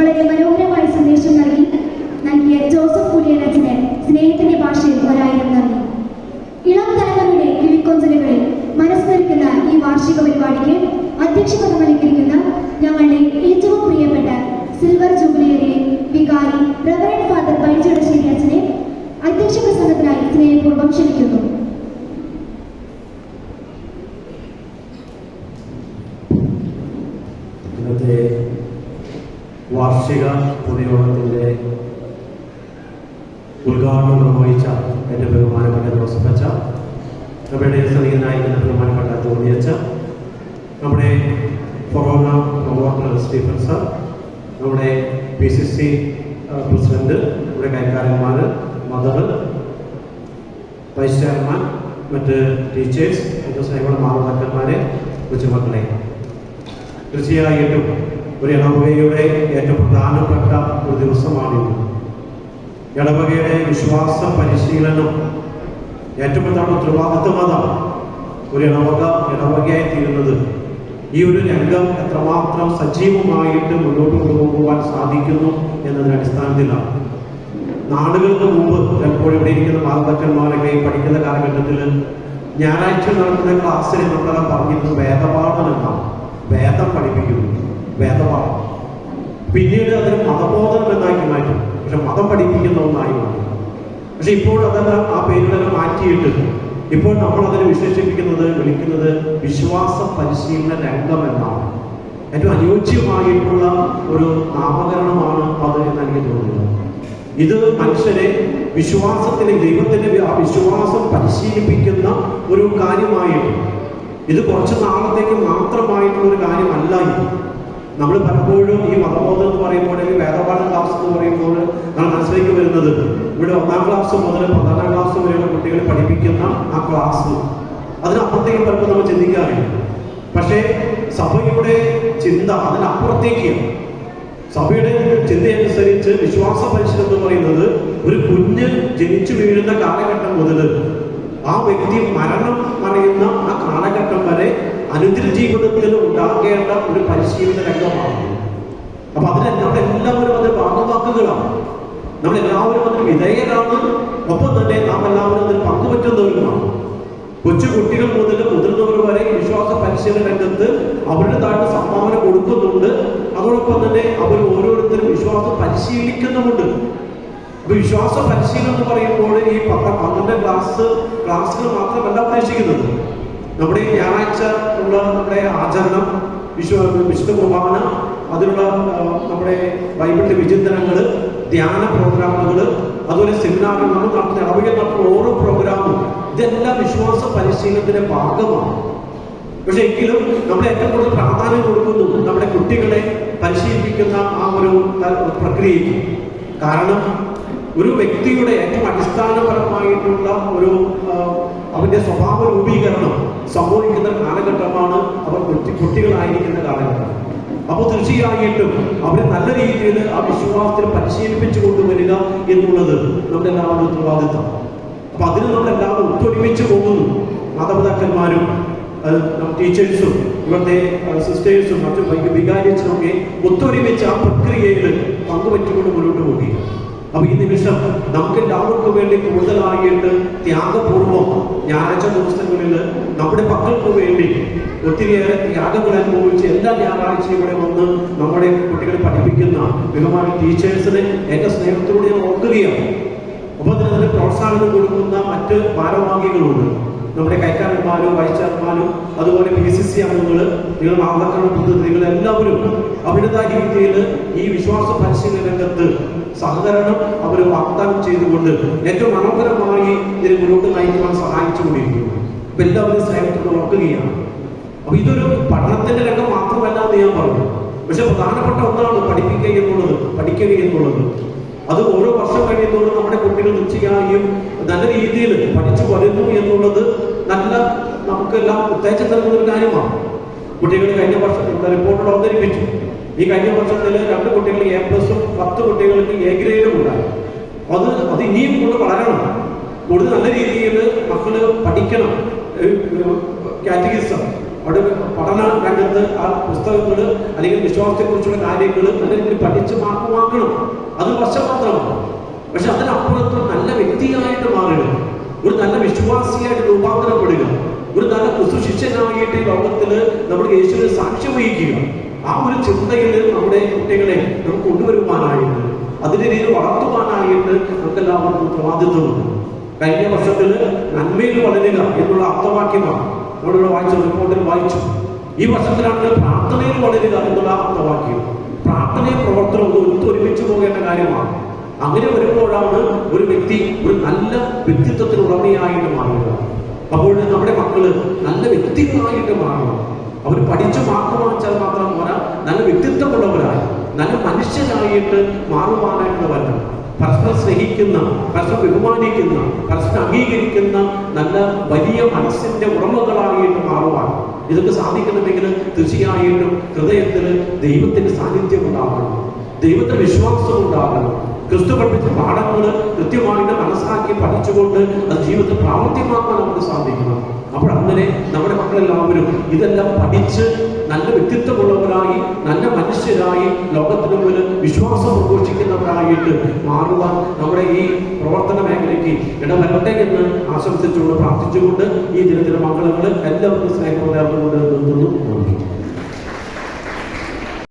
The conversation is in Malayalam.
വളരെ മനോഹരമായ സന്ദേശം നൽകി നൽകിയ ജോസഫ് കുര്യനച്ചന് സ്നേഹത്തിന്റെ ഭാഷയിൽ ഒരായിരം നന്ദി. ഇളം തലമുറയുടെ കിളിക്കൊഞ്ചലുകളിൽ മനസ്സിലിരിക്കുന്ന ഈ വാർഷിക പരിപാടിക്ക് അധ്യക്ഷപദം അലങ്കരിക്കുന്ന ഞങ്ങളുടെ ഏറ്റവും പ്രിയപ്പെട്ട സിൽവർ ജൂബിലിയുടെ വികാരി റവറൻ ഫാദർ ബൈജടശ്ശേരി അച്ഛനെ അധ്യക്ഷ പ്രസംഗത്തിനായി സ്നേഹപൂർവം ക്ഷണിക്കുന്നു. ഇന്നത്തെ വാർഷിക പൊതുയോഗത്തിന്റെ ഉദ്ഘാടനം നിർവഹിച്ച എന്റെ ബഹുമാനപ്പെട്ട ജോസഫച്ച നമ്മുടെ എന്റെ ബഹുമാനപ്പെട്ട തോന്നി നമ്മുടെ കൊറോണ പ്രവർത്തകർ സ്റ്റീഫൻ സർ നമ്മുടെ പി സി സി പ്രസിഡന്റ് നമ്മുടെ കൈക്കാരന്മാർ മദർ വൈസ് ചെയർമാൻ മറ്റ് ടീച്ചേഴ്സ് മറ്റ് സ്നേഹമുള്ള മാതാപിതാക്കന്മാരെ കൊച്ചുമക്കളെ. തീർച്ചയായിട്ടും ഒരു ഇടവകയുടെ ഏറ്റവും പ്രധാനപ്പെട്ട ഒരു ദിവസമാണിത്. ഇടവകയുടെ വിശ്വാസ പരിശീലനം ഏറ്റവും പ്രധാന ഉത്തരവാദിത്വം അതാണ് ഒരു ഇടവക ഇടവകയായി തീരുന്നത്. ഈ ഒരു രംഗം എത്രമാത്രം സജീവമായിട്ട് മുന്നോട്ട് കൊണ്ടുപോകുവാൻ സാധിക്കുന്നു എന്നതിന്റെ അടിസ്ഥാനത്തിലാണ്. നാളുകൾക്ക് മുമ്പ് ചിലപ്പോൾ ഇവിടെ ഇരിക്കുന്ന മാതാക്കന്മാരൊക്കെ പഠിക്കുന്ന കാലഘട്ടത്തിൽ ഞായറാഴ്ച നടക്കുന്ന ക്ലാസ്സിൽ നമ്മളെല്ലാം പറഞ്ഞിരുന്നത് വേദപാഠം എന്നാണ്. വേദം പഠിപ്പിക്കുന്നു. വേദപാഠം പിന്നീട് അതിന് മതബോധനം എന്നാക്കി മാറ്റി. പക്ഷെ മതം പഠിപ്പിക്കുന്ന ഒന്നായി മാറി. പക്ഷെ ഇപ്പോൾ അതെല്ലാം ആ പേരുകളെല്ലാം മാറ്റിയിട്ട് ഇപ്പോൾ നമ്മൾ അതിനെ വിശേഷിപ്പിക്കുന്നത് വിളിക്കുന്നത് വിശ്വാസ പരിശീലന രംഗം എന്നാണ്. ഏറ്റവും അനുയോജ്യമായിട്ടുള്ള ഒരു നാമകരണമാണ് അത് എന്ന് എനിക്ക് തോന്നുന്നത് ഇത് മനുഷ്യരെ വിശ്വാസത്തിന് ദൈവത്തിന്റെ വിശ്വാസം പരിശീലിപ്പിക്കുന്ന ഒരു കാര്യമായിട്ട്. ഇത് കുറച്ച് നാളത്തേക്ക് മാത്രമായിട്ടുള്ള ഒരു കാര്യമല്ല ഇത്. നമ്മൾ പലപ്പോഴും ഈ മതബോധം എന്ന് പറയുമ്പോൾ അല്ലെങ്കിൽ വേദപാഠ ക്ലാസ് എന്ന് പറയുമ്പോൾ നമ്മൾ മനസ്സിലേക്ക് വരുന്നത് ഇവിടെ ഒന്നാം ക്ലാസ് മുതൽ പന്ത്രണ്ടാം ക്ലാസ് വരെയുള്ള കുട്ടികൾ പഠിപ്പിക്കുന്ന ആ ക്ലാസ് അതിനപ്പുറത്തേക്ക് പലപ്പോൾ നമ്മൾ ചിന്തിക്കാറില്ല. പക്ഷേ സഭയുടെ ചിന്ത അതിനപ്പുറത്തേക്ക് സഭയുടെ ചിന്തയനുസരിച്ച് വിശ്വാസ പരിശീലനം എന്ന് പറയുന്നത് ഒരു കുഞ്ഞ് ജനിച്ചു വീഴുന്ന കാലഘട്ടം മുതൽ ആ വ്യക്തി മരണം അറിയുന്ന ആ കാലഘട്ടം വരെ അനുദിന ജീവിതത്തിൽ ഉണ്ടാകേണ്ട ഒരു പരിശീലന രംഗമാണ്. അപ്പൊ അതിന് നമ്മളെല്ലാവരും അതിന്റെ ഭാഗവാക്കുകളാണ്. നമ്മളെല്ലാവരും അതിന് വിധേയരാണ്. ഒപ്പം തന്നെ നാം എല്ലാവരും അതിൽ പങ്കുപറ്റുന്നവരുമാണ് കൊച്ചു കുട്ടികൾ മുതൽ മുതിർന്നവർ വരെ വിശ്വാസ പരിശീലന രംഗത്ത് അവരുടേതായിട്ട് സംഭാവന കൊടുക്കുന്നുണ്ട്. അതോടൊപ്പം തന്നെ അവർ ഓരോരുത്തരും വിശ്വാസം പരിശീലിക്കുന്നുമുണ്ട്. അപ്പൊ വിശ്വാസ പരിശീലനം എന്ന് പറയുമ്പോൾ ഈ പത്ത പന്ത്രണ്ട് ക്ലാസ് ക്ലാസ്സുകൾ മാത്രമല്ല ഉദ്ദേശിക്കുന്നത്. നമ്മുടെ ഈ ഞായറാഴ്ച ഉള്ള നമ്മുടെ ആചരണം വിശ്വ വിശുദ്ധ കുർബാന അതിലുള്ള നമ്മുടെ ബൈബിളിന്റെ വിചിന്തനങ്ങൾ ധ്യാന പ്രോഗ്രാമുകൾ അതുപോലെ സെമിനാറുകൾ നമ്മൾ നടത്തുന്ന ഇടവകയിൽ നടത്തുന്ന ഓരോ പ്രോഗ്രാമും ഇതെല്ലാം വിശ്വാസ പരിശീലനത്തിന്റെ ഭാഗമാണ്. പക്ഷെ എങ്കിലും നമ്മൾ ഏറ്റവും കൂടുതൽ പ്രാധാന്യം കൊടുക്കുന്നു നമ്മുടെ കുട്ടികളെ പരിശീലിപ്പിക്കുന്ന ആ ഒരു പ്രക്രിയയ്ക്ക്. കാരണം ഒരു വ്യക്തിയുടെ ഏറ്റവും അടിസ്ഥാനപരമായിട്ടുള്ള ഒരു അവന്റെ സ്വഭാവ രൂപീകരണം സംഭവിക്കുന്ന കാലഘട്ടമാണ് അവർ കുട്ടി കുട്ടികളായിരിക്കുന്ന കാലഘട്ടം. അപ്പോൾ തീർച്ചയായിട്ടും അവരെ നല്ല രീതിയിൽ ആ വിശ്വാസത്തിൽ പരിശീലിപ്പിച്ചു കൊണ്ടുവരിക എന്നുള്ളത് നമ്മുടെ എല്ലാവരും ഉത്തരവാദിത്തം. അപ്പൊ അതിന് നമ്മൾ എല്ലാവരും ഒത്തൊരുമിച്ച് പോകുന്നു. മാതാപിതാക്കന്മാരും ടീച്ചേഴ്സും ഇവിടുത്തെ സിസ്റ്റേഴ്സും മറ്റു വികാരിച്ചും ഒക്കെ ഒത്തൊരുമിച്ച് ആ പ്രക്രിയയിൽ പങ്കുവച്ചുകൊണ്ട് മുന്നോട്ട് പോവുകയും അപ്പൊ ഈ നിമിഷം നമുക്ക് എല്ലാവർക്കും വേണ്ടി കൂടുതലായിട്ട് ത്യാഗപൂർവം ഞായറാഴ്ച ദിവസങ്ങളിൽ നമ്മുടെ മക്കൾക്ക് വേണ്ടി ഒത്തിരിയേറെ ത്യാഗങ്ങൾ അനുഭവിച്ച് എല്ലാ ഞായറാഴ്ചയും ഇവിടെ വന്ന് നമ്മുടെ കുട്ടികളെ പഠിപ്പിക്കുന്ന ബഹുമാന ടീച്ചേഴ്സിനെ എന്റെ സ്നേഹത്തോടെ ഞാൻ ഓർക്കുകയാണ്. തന്നെ അതിന് പ്രോത്സാഹനം കൊടുക്കുന്ന മറ്റ് ഭാരവാഹികളുണ്ട്. നമ്മുടെ കൈക്കാരന്മാരും വൈസ് ചെയർമാനും അതുപോലെ പി സി സി അംഗങ്ങൾ നിങ്ങൾ മാതാക്കളുടെ പ്രതിനിധികൾ എല്ലാവരും അവരുടേതായ രീതിയിൽ ഈ വിശ്വാസ പരിശീലന രംഗത്ത് സഹകരണം അവർ വാഗ്ദാനം ചെയ്തുകൊണ്ട് ഏറ്റവും മനോഹരമായി ഇതിനെ മുന്നോട്ട് നയിക്കുവാൻ സഹായിച്ചുകൊണ്ടിരിക്കുന്നു. അപ്പൊ എല്ലാവരും സ്നേഹത്തോട് അപ്പൊ ഇതൊരു പഠനത്തിന്റെ രംഗം മാത്രമല്ല എന്ന് ഞാൻ പറഞ്ഞു. പക്ഷെ പ്രധാനപ്പെട്ട ഒന്നാണ് പഠിപ്പിക്കുക എന്നുള്ളത് പഠിക്കുക എന്നുള്ളത്. അത് ഓരോ വർഷം കഴിയുന്നതോടും നമ്മുടെ കുട്ടികൾ നിശ്ചയായും നല്ല രീതിയിൽ പഠിച്ചു വരുന്നു എന്നുള്ളത് നല്ല നമുക്കെല്ലാം ഉത്തേജം നൽകുന്ന ഒരു കാര്യമാണ്. കുട്ടികൾ കഴിഞ്ഞ വർഷം റിപ്പോർട്ടിൽ അവതരിപ്പിച്ചു. ഈ കഴിഞ്ഞ വർഷത്തിൽ രണ്ട് കുട്ടികൾ എ പ്ലസും പത്ത് കുട്ടികൾക്ക് എ ഗ്രേഡും ഉണ്ടായി. അത് അത് ഇനിയും കൊണ്ട് വളരണം. കൂടുതൽ നല്ല രീതിയിൽ മക്കൾ പഠിക്കണം. കാറ്റഗറിസം അവിടെ പഠന രംഗത്ത് ആ പുസ്തകങ്ങൾ അല്ലെങ്കിൽ വിശ്വാസത്തെക്കുറിച്ചുള്ള കാര്യങ്ങൾ നല്ല രീതിയിൽ പഠിച്ച് മാർക്ക് വാങ്ങണം. അത് വർഷം മാത്രമാണ്. പക്ഷെ അതിനപ്പുറത്ത് നല്ല വ്യക്തിയായിട്ട് മാറുക. ഒരു നല്ല വിശ്വാസിയായിട്ട് രൂപാന്തരപ്പെടുക. ഒരു നല്ല ക്രിസ്തു ശിഷ്യനായിട്ട് ഈ ലോകത്തിൽ നമ്മുടെ യേശുവിന് സാക്ഷ്യം വഹിക്കുക. ആ ഒരു ചിന്തയിൽ നമ്മുടെ കുട്ടികളെ നമുക്ക് കൊണ്ടുവരുവാനായിട്ട് അതിന്റെ രീതിയിൽ വളർത്തുവാനായിട്ട് നമുക്ക് എല്ലാവർക്കും ഉത്തരവാദിത്വമുണ്ട് കഴിഞ്ഞ വർഷത്തിൽ നന്മയിൽ വളരുക എന്നുള്ള അർത്ഥവാക്യമാണ് നമ്മളിവിടെ വായിച്ച റിപ്പോർട്ടിൽ വായിച്ചു. ഈ വർഷത്തിലാണെങ്കിൽ പ്രാർത്ഥനയിൽ വളരുക എന്നുള്ള അർത്ഥവാക്യം. പ്രാർത്ഥനയും പ്രവർത്തനവും ഒത്തു ഒരുമിച്ച് പോകേണ്ട കാര്യമാണ്. അങ്ങനെ വരുമ്പോഴാണ് ഒരു വ്യക്തി ഒരു നല്ല വ്യക്തിത്വത്തിന് ഉടമയായിട്ട് മാറുക. അപ്പോൾ നമ്മുടെ മക്കൾ നല്ല വ്യക്തികളായിട്ട് മാറണം. അവർ പഠിച്ചു മാർക്ക് വെച്ചാൽ മാത്രം നല്ല മനുഷ്യരായിട്ട് മാറുവാനായിട്ട് വരണം പരസ്പരം സ്നേഹിക്കുന്ന പരസ്പരം ബഹുമാനിക്കുന്ന പരസ്പരം അംഗീകരിക്കുന്ന നല്ല വലിയ മനസ്സിന്റെ ഉടമകളായിട്ട് മാറുവാൻ ഇതൊക്കെ സാധിക്കണമെങ്കിൽ തീർച്ചയായിട്ടും ഹൃദയത്തിൽ ദൈവത്തിന്റെ സാന്നിധ്യം ഉണ്ടാകണം. ദൈവത്തെ വിശ്വാസം ഉണ്ടാകണം. ക്രിസ്തു പഠിപ്പിച്ച പാഠങ്ങൾ കൃത്യമായിട്ട് മനസ്സിലാക്കി പഠിച്ചുകൊണ്ട് ജീവിതത്തിൽ പ്രാവർത്തികമാക്കാൻ നമുക്ക് സാധിക്കണം അപ്പോൾ അങ്ങനെ നമ്മുടെ മക്കളെല്ലാവരും ഇതെല്ലാം പഠിച്ച് നല്ല വ്യക്തിത്വമുള്ളവരായി നല്ല മനുഷ്യരായി ലോകത്തിന് മുന്നിൽ വിശ്വാസം പ്രഘോഷിക്കുന്നവരായിട്ട് മാറുവാൻ നമ്മുടെ ഈ പ്രവർത്തന മേഖലയ്ക്ക് ഇടവരട്ടെ എന്ന് ആശംസിച്ചുകൊണ്ട് പ്രാർത്ഥിച്ചുകൊണ്ട് ഈ ദിനത്തിലെ മംഗളങ്ങൾ എല്ലാവർക്കും സ്നേഹം നേർന്നുകൊണ്ട് നിർത്തുന്നു.